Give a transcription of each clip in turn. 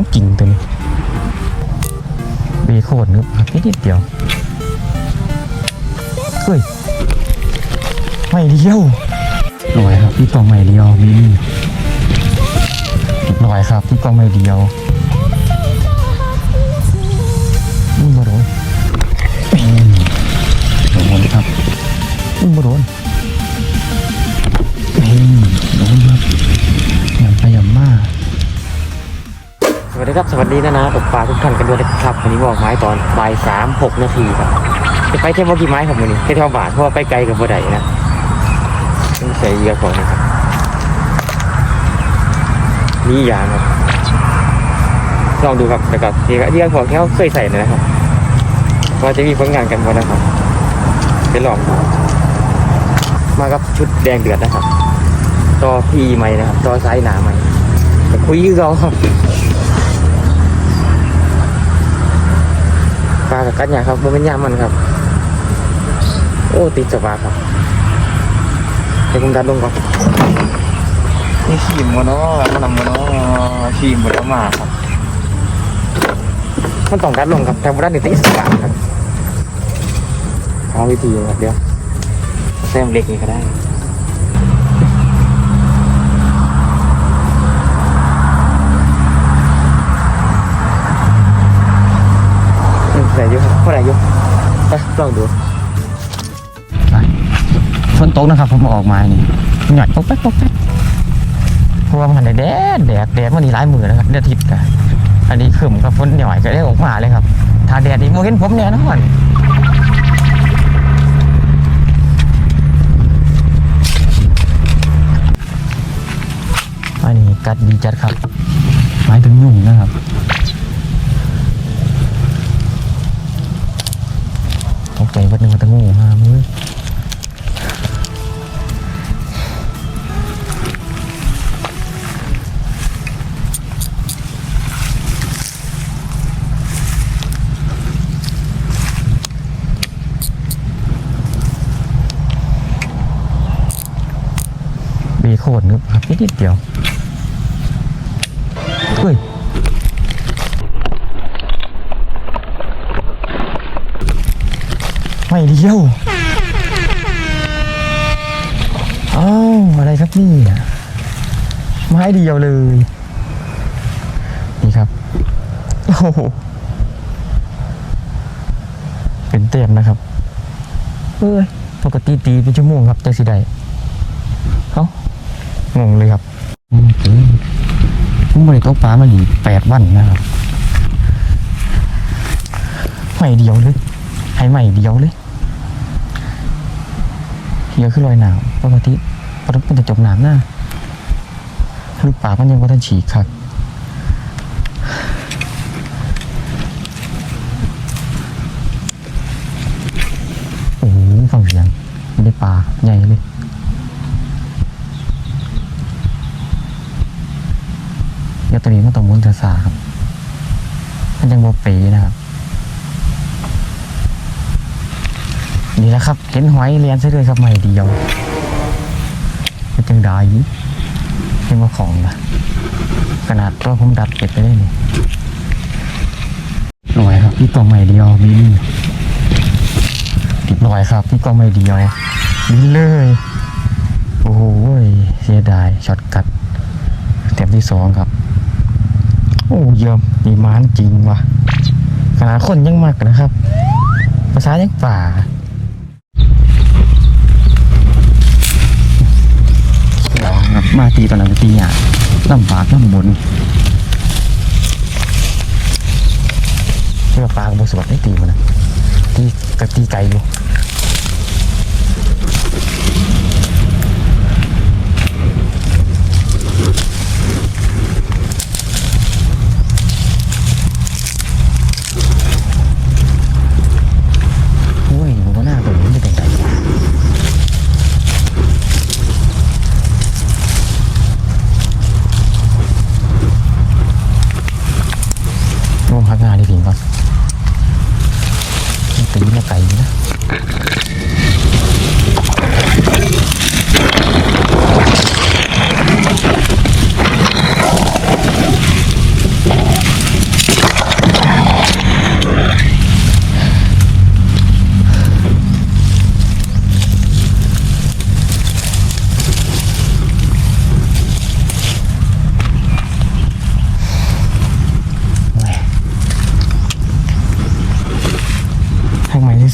ของจริงตัวนี้เบโคดนึบครับนิดเดียวเฮ้ยไม่เดียวลอยครับพี่กองไม่เดียวมีลอยครับพี่กองไม่เดียว ครับสวัสดีนะนะตกปลาทุกท่านกันด้วยนะครับวันนี้บอกไม้ตอนบ่ายสามหกนาทีครับจะไปเที่ยวบ่กี่ไม้ครับวันนี้เที่ยวบาทเพราะว่าไปไกลกับบ่ได้นะต้องใส่เยอะก่อนนะครับนี่ยางครับลองดูครับแต่กับที่ที่ของที่เขาเคยใส่เลยนะครับว่าจะมีผลงานกันบ่นะครับไปลองมากับชุดแดงเดือดนะครับต่อพีไหมนะครับต่อไซส์หนาไหม่คุยกับเราครับ กับกัดหยาครับโมเป็นยามมันครับ โอ้ติดจะปลาครับให้ผมดันลงก่อนนี่ขีมโมโนมันนำโมโนขีมบนละมาครับมันต้องดันลงครับทางบด้านนี้ติดสปาครับเอาวิธีครับเดี๋ยวแซมเล็กนี่ก็ได้ อืมใส่อยุ่ครับเท่าไหร่อยุ่ไปลองดูฝนตกนะครับผมออกมานี่หยอดตกแป๊กตกแป๊กเพราะว่ามันแดดแดดแดดมันนี่หลายมือนะครับเดือดทิศกันอันนี้ขึ้นกับฝนหน่อยก็ได้ออกมาเลยครับ ถ้าแดดอีกโมเห็นผมแน่นอนอันนี้กัดดีจัดครับหมายถึงยุ่งนะครับ เฮ้ยไม่เดียวอ้าวอะไรครับนี่ไม้เดียวเลย นี่ครับ โอ้โหเป็นเต็มนะครับ เอ้ยปกติตีเป็นชั่วโมงครับจังสิได้เอ้างงเลยครับอืม ผมบริตกปลามาอยู่แปดวันนะครับไม่เดียวเลยให้ใหม่เดียวเลยเฮียคือลอยหนาวปกติปกติมันจะจมน้ำหน้าลูกปากมันยังว่าท่านฉีกครับโอ้โหฟังเสียงไม่ได้ปลาใหญ่เลย เดี๋ยวตัวนี้มันต้องหมุนซาๆครับมันยังโบเปนะครับ นี่แหละครับ เห็นหอยเรียนซะด้วยครับไม่เดียวเป็นจังได้เป็นมาของนะขนาดตัวผมดัดเป็ดไปได้นี่ลอยครับพี่กองไม่เดียวบินติดลอยครับพี่กองไม่เดียวบินเลยโอ้โหเสียดายช็อตกัดเต็มที่สองครับ โอ้เยี่ยมมีมานจริงว่ะขนาดคนยังมากนะครับ ภาษายังป่าครับมาตีตอนนั้นก็ตีอะลำบากลำบนเพื่อปลากบสวดได้ตีมันนะตีกะตีไก่อยู่โอ้ยผมว่าหน้าตัวนี้จะเป็นไงวะ ร่วมพักงานดีถึงก่อนตีมาไก่อยู่นะ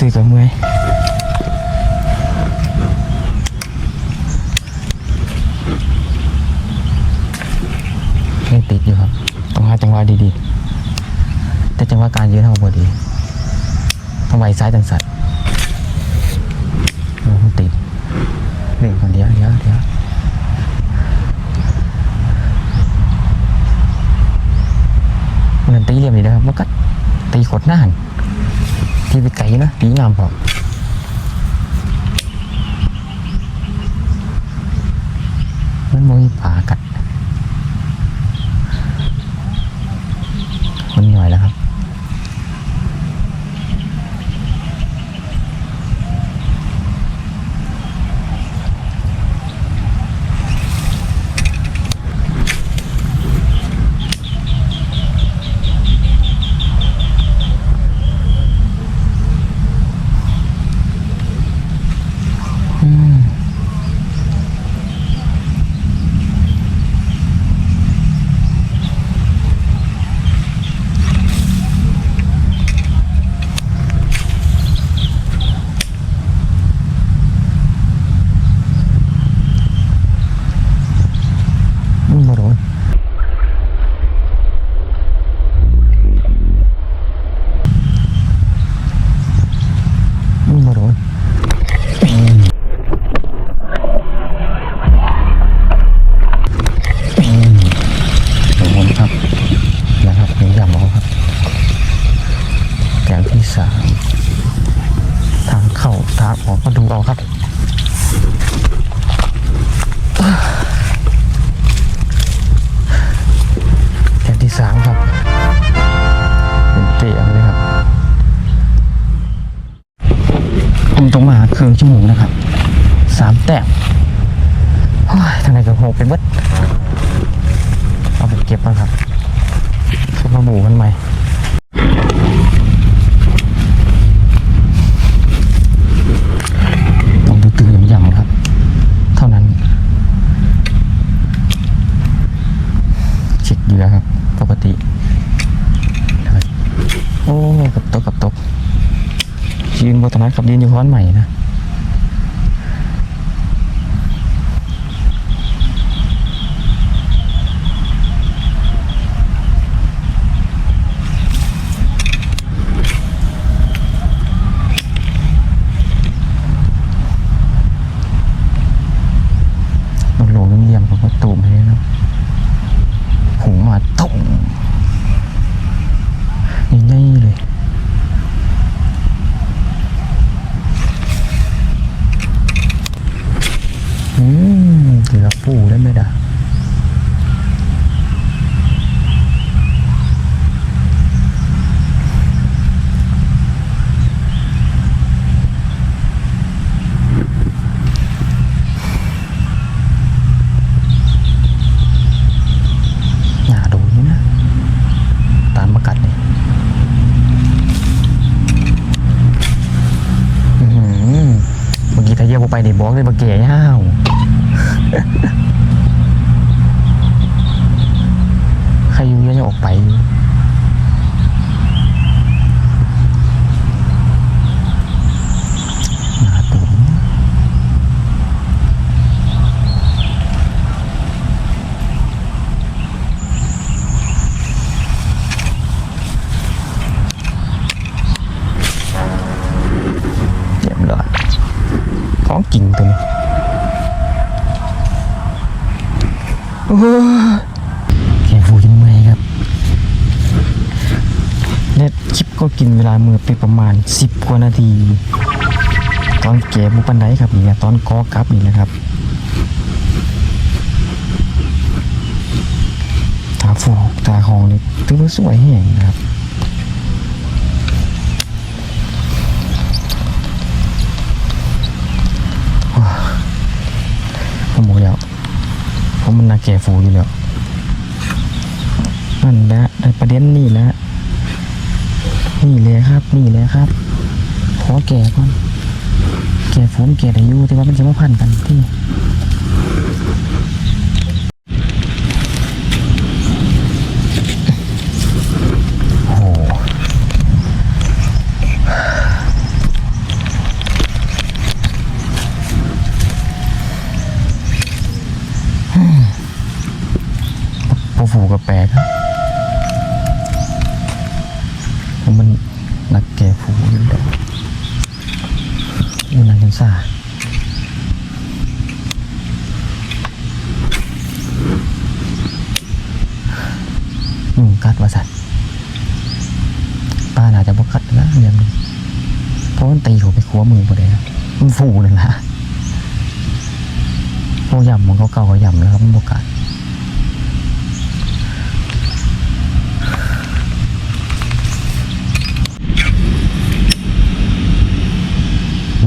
ซื้อกับเมื่อยไม่ติดอยู่ครับ ต้องหาจังหวะดี จังหวะการยืนเท่าพอดีต้องไวซ้ายจังสัตว์มันติดหนึ่งคนเดียวเดียวเดียวมันตีเหลี่ยมนี่นะครับมันก็ตีขดหน้าหันตีไปไกลนะตีงามพอมันมมีป่ากัด มันหน่อยแล้วครับ อืมอืมบ่โดนอืมบ่โดน สมมติครับนะครับเป็นยำเอาครับแกงที่สามทาง เข้าทางออกก็ดูเอาครับแกงที่สามครับเป็นเตะเลยครับผมต้องมาครึ่งชั่วโมงนะครับสามแต้มโอ้ยทางไหนก็โหเป็นวัดเอาไปเก็บแล้วครับซุปมาหมูกันใหม่ต้องดูตื่นยำๆครับ เท่านั้น เช็คเหยื่อครับ ปกตินะครับโอ้กับตกกับตก ตอนนั้นกับยืนอยู่ค้อนใหม่นะ โหลเงียบๆเขาก็ตูมให้นะหูมาตุ้มนี่ๆเลย อืือปูได้ไหมด่ะหนาดูนี่นะตามมากัดเลยอื้อหือเมื่อกี้ถ้าเยี่ยมไปในบอกเลยมาเก๋ย่าว ใครอยู่ยังจะออกไปอยู่หนาตุนเรียบร้อยของกิ่งตัวนี้โอ้ย แกฟูกินเมื่อยครับและคลิป กินเวลามือไปประมาณ 10กว่านาที ตอนแกบุปันไดครับนี่ตอนกอกลับนี่นะครับตาฟอกตาของนี่ถือว่าสวยแห้งนะครับว้าวผมบอกแล้วเพราะมันนาแกฟูอยู่แล้วนั่นแหละในประเด็นนี่แหละ นี่เลยครับ นี่เลยครับ ขอแก่ก่อน แก่ฝนแก่อายุที่ว่ามันจะมาพันกันที่โอ้โหกับแปลครับ มันนังกันซ่ายุงกัดว่าสัตว์ป้าน่าจะบกกัดนะเรื่องนี้เพราะมันตีหัวไปขัวมือพอดีครับมันฟูนั่นแหละพวกยำมันก็เก่าก็ยำแล้วครับมันบกกัด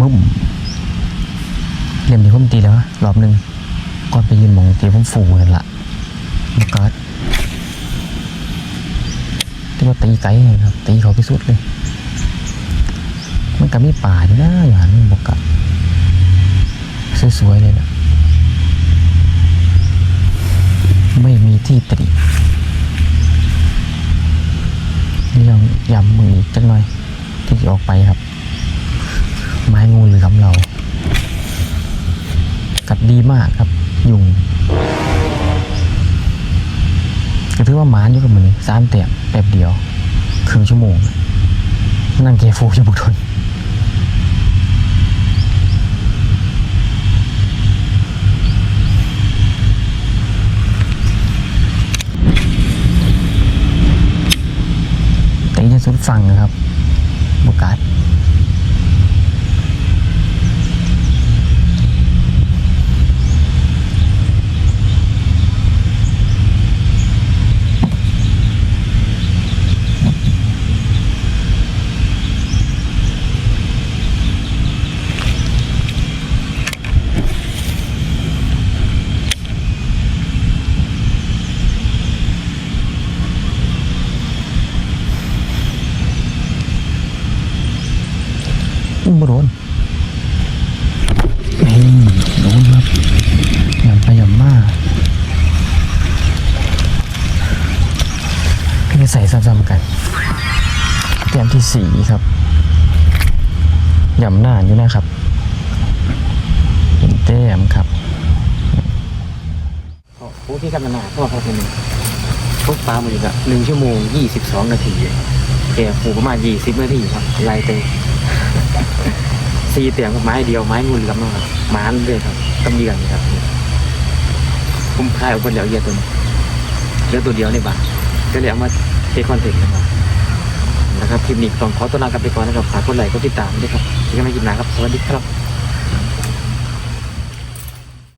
บึ้มเหลี่ย มที่ผมตีแล้วรอบหนึ่งก่อนไปยืนมองตีผมฟูนั่นละมกัดที่ว่าตีไกลครับ ตีเขาพิสุดเลย มันก็มีป่าอยู่นะอย่างนั้นบกัดสวยๆเลยนะไม่มีที่ตรีนี่ลองย้ำมืออีกจังหน่อย ที่จะออกไปครับ ไม้งูเหลือมเรา กัดดีมากครับ ยุงก็ถือว่าหมานอยู่กับมือสามเตียมแป๊บเดียวครึ่งชั่วโมง นั่งเกฟูจะบุทนตีจนสุดฝั่งนะครับบกัด บ่โดนนี่โดนครับยำไปยำมาก็จะใส่ซ้ำๆกันเตรียมที่สีครับยำหน้าอยู่นะครับเป็นแต้มครับโอ้พี่กำลังหนาพ่อเขาคนหนึ่งพกปลาหมดอีกอะหนึ่งชั่วโมงยี่สิบสองนาทีแกผูประมาณยี่สิบนาทีครับไล่เตะ ซีเตียงกับไม้เดียวไม้งูเหลือมนะครับหมานเลยครับกำเยือนครับผมคายออกไปแล้วเยอะตัวนี้เหลือตัวเดียวในบ้านก็เลยเอามาเทคอนเทนต์นะครับนะครับคลิปนี้ต้องขอตัวลากันไปก่อนนะครับฝากกดไลค์กดติดตามด้วยครับที่กำลังกินนะครับ สวัสดีครับ